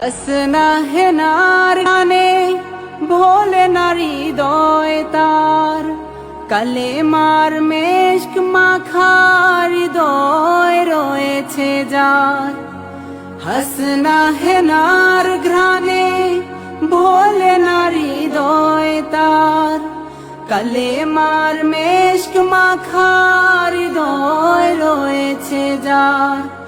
আসনা হেনার গানে ভোলে নারী দয় তার। কালে মার মেশক মাখার দয় রয়েছে যার। হাসনা হেনার ঘ্রাণে ভোলে নারী দয় তার। কালে মার মেশক মাখার দয় রয়েছে যার।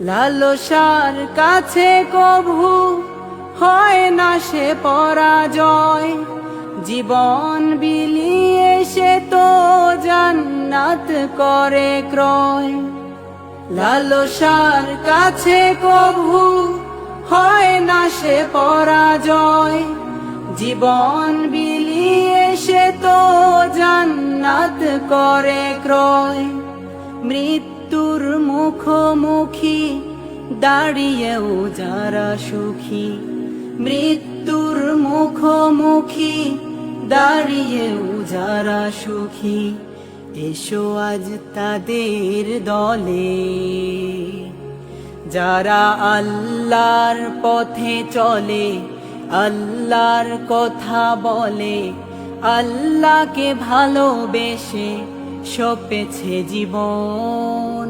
লালসার কাছে কভু হয় না সে পরাজয়। জীবন বিলিয়ে সে তো জান্নাত করে ক্রয়। লালসার কাছে কভু হয় না সে পরাজয়। জীবন বিলিয়ে সে তো জান্নাত করে ক্রয়। মৃত্যুর মুখোমুখি দাঁড়িয়েও যারা সুখী, মৃত্যুর মুখোমুখি দাঁড়িয়েও যারা সুখী, এসো আজ তাদের দলে। যারা আল্লাহর পথে চলে, আল্লাহর কথা বলে, আল্লাহকে ভালোবেসে সপেছে জীবন।